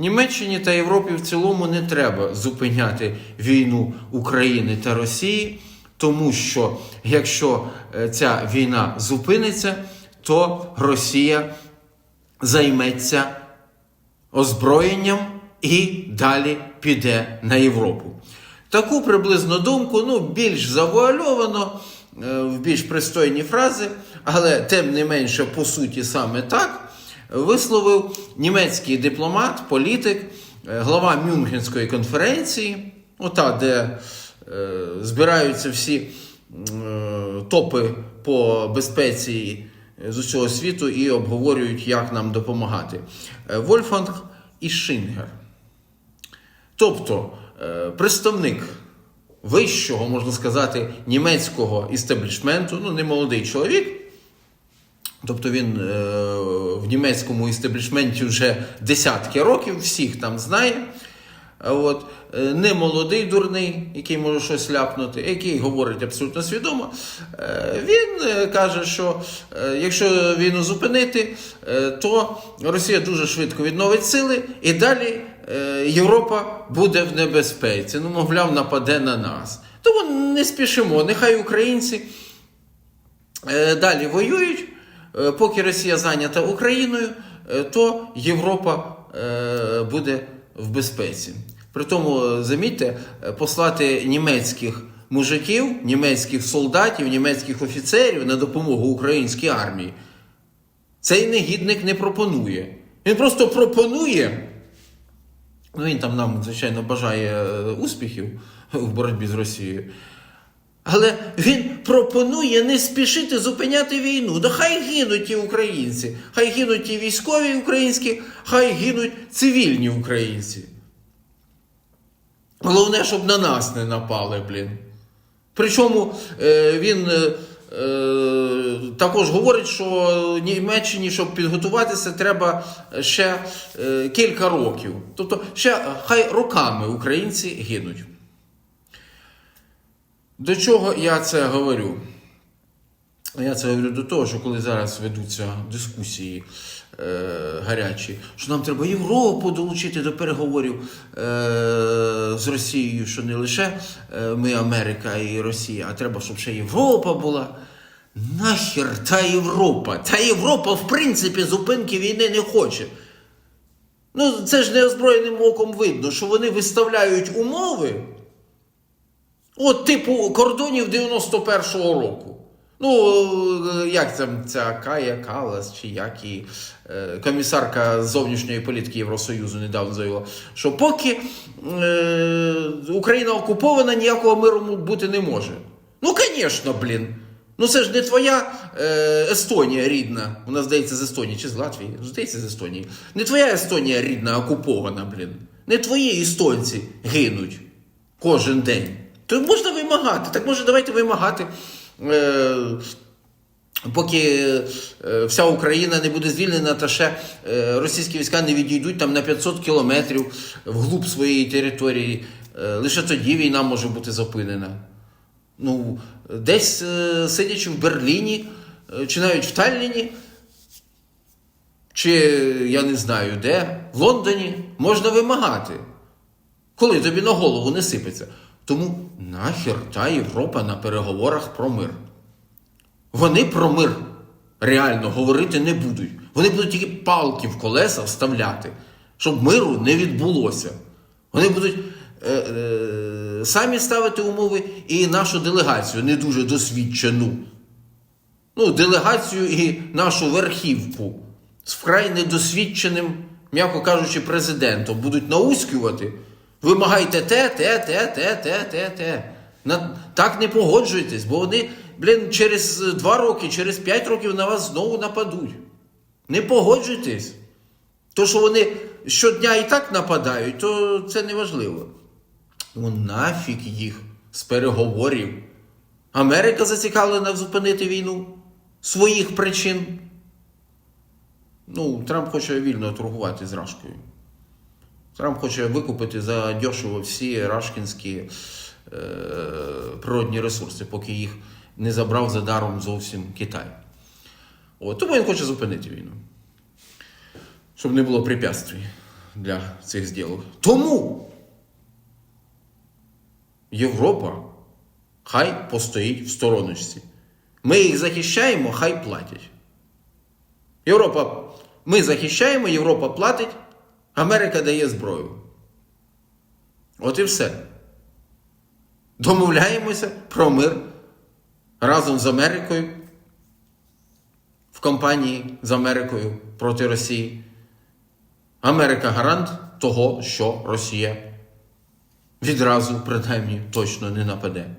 Німеччині та Європі в цілому не треба зупиняти війну України та Росії, тому що якщо е, ця війна зупиниться, то Росія займеться озброєнням і далі піде на Європу. Таку приблизно думку, ну, більш завуальовано, е, в більш пристойні фрази, але тим не менше, по суті, саме так, висловив німецький дипломат, політик, е, глава Мюнхенської конференції, ота, де е, збираються всі е, топи по безпеці з усього світу і обговорюють, як нам допомагати. Е, Вольфганг Ішингер. Тобто е, представник вищого, можна сказати, німецького істеблішменту, ну не молодий чоловік. Тобто він е, в німецькому істеблішменті вже десятки років, всіх там знає. От, е, не молодий дурний, який може щось ляпнути, який говорить абсолютно свідомо. Е, Він е, каже, що якщо війну зупинити, то Росія дуже швидко відновить сили, і далі Європа буде в небезпеці. Ну, мовляв, нападе на нас. Тому не спішимо. Нехай українці далі воюють. Е, Поки Росія зайнята Україною, е, то Європа е, буде в безпеці. При тому, замітьте, послати німецьких мужиків, німецьких солдатів, німецьких офіцерів на допомогу українській армії. Цей негідник не пропонує. Він просто пропонує. Ну, він там нам, звичайно, бажає успіхів в боротьбі з Росією. Але він пропонує не спішити зупиняти війну. Да хай гинуть ті українці, хай гинуть ті військові українські, хай гинуть цивільні українці. Головне, щоб на нас не напали, блін. Причому е, він е, е, також говорить, що Німеччині, щоб підготуватися, треба ще е, кілька років. Тобто, ще хай роками українці гинуть. До чого я це говорю? Я це говорю до того, що коли зараз ведуться дискусії е, гарячі, що нам треба Європу долучити до переговорів е, з Росією, що не лише е, ми, Америка і Росія, а треба, щоб ще Європа була. Нахер та Європа? Та Європа, в принципі, зупинки війни не хоче. Ну, це ж неозброєним оком видно, що вони виставляють умови. От, типу, кордонів 91-го року. Ну, е, як там ця Кая Калас, чи як і е, комісарка зовнішньої політики Євросоюзу недавно заявила, що поки е, Україна окупована, ніякого миру бути не може. Ну, звісно, блін. Ну це ж не твоя е, Естонія рідна. Вона здається з Естонії чи з Латвії. Здається, з Естонії. Не твоя Естонія рідна, окупована, блін. Не твої естонці гинуть кожен день. То можна вимагати. Так може, давайте вимагати. Е, Поки е, вся Україна не буде звільнена, та ще е, російські війська не відійдуть там на 500 кілометрів вглуб своєї території, е, лише тоді війна може бути зупинена. Ну, десь е, сидячи в Берліні, е, чи навіть в Талліні, чи я не знаю де, в Лондоні, можна вимагати, коли тобі на голову не сипеться. Тому нахер та Європа на переговорах про мир. Вони про мир реально говорити не будуть. Вони будуть тільки палки в колеса вставляти, щоб миру не відбулося. Вони будуть е, е, самі ставити умови і нашу делегацію не дуже досвідчену. Ну, делегацію і нашу верхівку з вкрай недосвідченим, м'яко кажучи, президентом будуть наускувати. Вимагайте те, те, те, те, те, те, те. На, так не погоджуйтесь, бо вони, блін, через два роки, через п'ять років на вас знову нападуть. Не погоджуйтесь. То, що вони щодня і так нападають, то це не важливо. Ну нафіг їх з переговорів. Америка зацікавлена зупинити війну своїх причин. Ну, Трамп хоче вільно торгувати з Рашкою. Трамп хоче викупити за дешево всі рашкінські е, природні ресурси, поки їх не забрав за даром зовсім Китай. От, тому він хоче зупинити війну. Щоб не було препятствий. для цих зділок. Тому Європа хай постоїть в стороночці. Ми їх захищаємо, хай платять. Європа, ми захищаємо, Європа платить, Америка дає зброю. От і все. Домовляємося про мир разом з Америкою в компанії з Америкою проти Росії. Америка гарант того, що Росія відразу, принаймні, точно не нападе.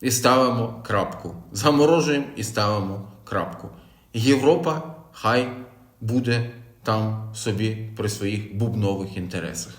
І ставимо крапку. Заморожуємо і ставимо крапку. Європа хай буде там собі при своїх бубнових інтересах.